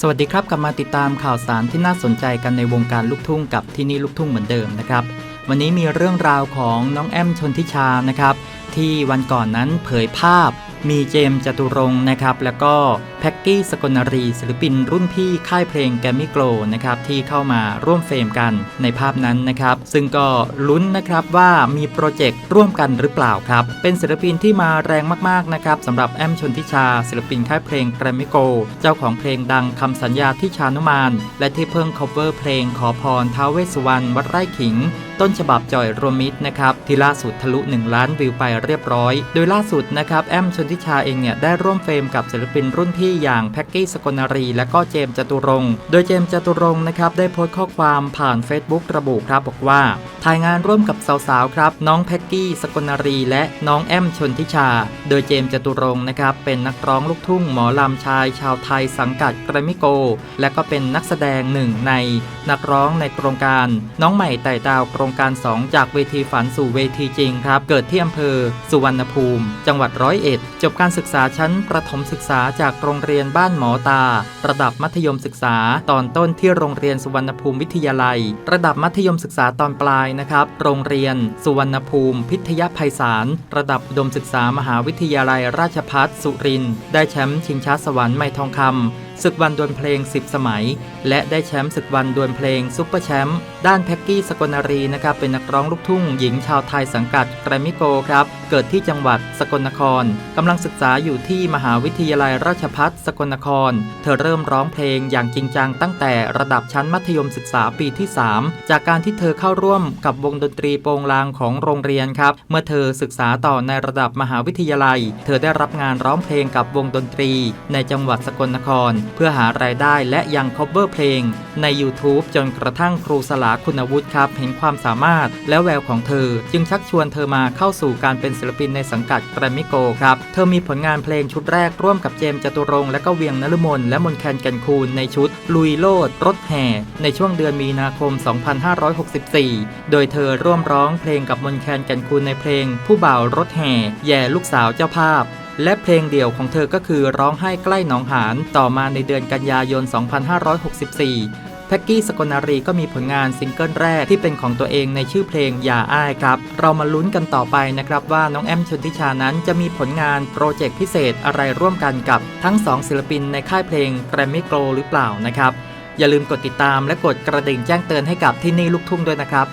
สวัสดีครับกลับมาติดตามข่าวสารที่น่าสนใจกันในวงการลูกทุ่งกับที่นี่ลูกทุ่งเหมือนเดิมนะครับ วันนี้มีเรื่องราวของน้องแอมชนทิชานะครับ ที่วันก่อนนั้นเผยภาพ มีเจมส์จตุรงค์นะครับ แล้วก็แพ็กกี้สกลนรีศิลปินรุ่นพี่ค่ายเพลงแกมมี่โกลนะครับที่เข้ามาร่วมเฟรมกันในภาพนั้นนะครับ ซึ่งก็ลุ้นนะครับว่ามีโปรเจกต์ร่วมกันหรือเปล่าครับ เป็นศิลปินที่มาแรงมากๆนะครับสำหรับแอมชนทิชา ศิลปินค่ายเพลงแกรมมี่โกลเจ้าของเพลงดังคำสัญญาที่ชานุมาน และที่เพิ่ง cover เพลงขอพรท้าวเวสสุวรรณวัดไร่ขิง ต้นฉบับจอยรวมมิตรนะครับที่ล่าสุดทะลุ 1 ล้านวิวไปเรียบร้อย โดยล่าสุดนะครับแอมชนทิชาเองเนี่ยได้ร่วมเฟรมกับศิลปินรุ่นพี่อย่างแพ็กกี้สกลนรี และก็เจมจตุรงโดยเจมจตุรงนะครับได้โพสต์ข้อความผ่าน Facebook ระบุครับบอกว่า ถ่ายงานร่วมกับสาวๆครับน้องแพ็กกี้สกลนรี และน้องแอมชนทิชา โดยเจมจตุรงนะครับเป็นนักร้องลูกทุ่งหมอลำชายชาวไทยสังกัดแกรมิโก และก็เป็นนักแสดงหนึ่งในนักร้องในโครงการ น้องใหม่ไต่ดาวโครงการ 2 จากเวทีฝันสู่เวทีจริงครับ เกิดที่อำเภอ สุวรรณภูมิ จังหวัดร้อยเอ็ด จบการศึกษาชั้นประถมศึกษาจากโรงเรียนบ้านหมอตา ระดับมัธยมศึกษาตอนต้นที่โรงเรียนสุวรรณภูมิวิทยาลัย ระดับมัธยมศึกษาตอนปลายนะครับ โรงเรียน สุวรรณภูมิ พิทยาภัยสาร ระดับอุดมศึกษามหาวิทยาลัยราชภัฏสุรินได้แชมป์ชิงช้าสวรรค์ไม่ทองคำ ศึกวันดวลเพลง 10 สมัย และได้แชมป์ศึกวันดวลเพลงซุปเปอร์แชมป์ด้านแพ็กกี้สกลนรีนะครับเป็นนักร้องลูกทุ่งหญิงชาวไทยสังกัดแกรมมิโกครับเกิดที่จังหวัดสกลนครกำลังศึกษาอยู่ที่มหาวิทยาลัยราชภัฏสกลนคร เธอเริ่มร้องเพลงอย่างจริงจังตั้งแต่ระดับชั้นมัธยมศึกษาปีที่ 3 จากการที่เธอเข้าร่วมกับวงดนตรีโปงลางของโรงเรียนครับ เมื่อเธอศึกษาต่อในระดับมหาวิทยาลัย เธอได้รับงานร้องเพลงกับวงดนตรี ในจังหวัดสกลนครเพื่อหารายได้และยัง cover เพลง ใน YouTube จนกระทั่งครูสลาคุณวุฒิครับ เห็นความสามารถและแววของเธอ จึงชักชวนเธอมาเข้าสู่การเป็นศิลปินในสังกัดแกรมมิโกครับ เธอมีผลงานเพลงชุดแรกร่วมกับเจมส์จตุรงและก็เวียงนฤมลและมนแคนกันคูลในชุด ลุยโลด รถแห่ ในช่วงเดือนมีนาคม 2564 โดยเธอร่วมร้องเพลงกับมนแคนกันคูลในเพลง ผู้บ่าวรถแห่ แย่ลูกสาวเจ้าภาพ และเพลงเดี่ยวของเธอก็คือร้องไห้ใกล้หนองหานต่อมาในเดือนกันยายน 2564แพ็กกี้สกลนารีก็มีผลงานซิงเกิลแรกที่เป็นของตัวเองในชื่อเพลงอย่าอ้ายครับ เรามาลุ้นกันต่อไปนะครับว่าน้องแอมชนทิชานั้นจะมีผลงานโปรเจกต์พิเศษอะไรร่วมกันกับทั้งสองศิลปินในค่ายเพลงแกรมมี่โกลหรือเปล่านะครับ อย่าลืมกดติดตามและกดกระดิ่งแจ้งเตือนให้กับที่นี่ลูกทุ่งด้วยนะครับ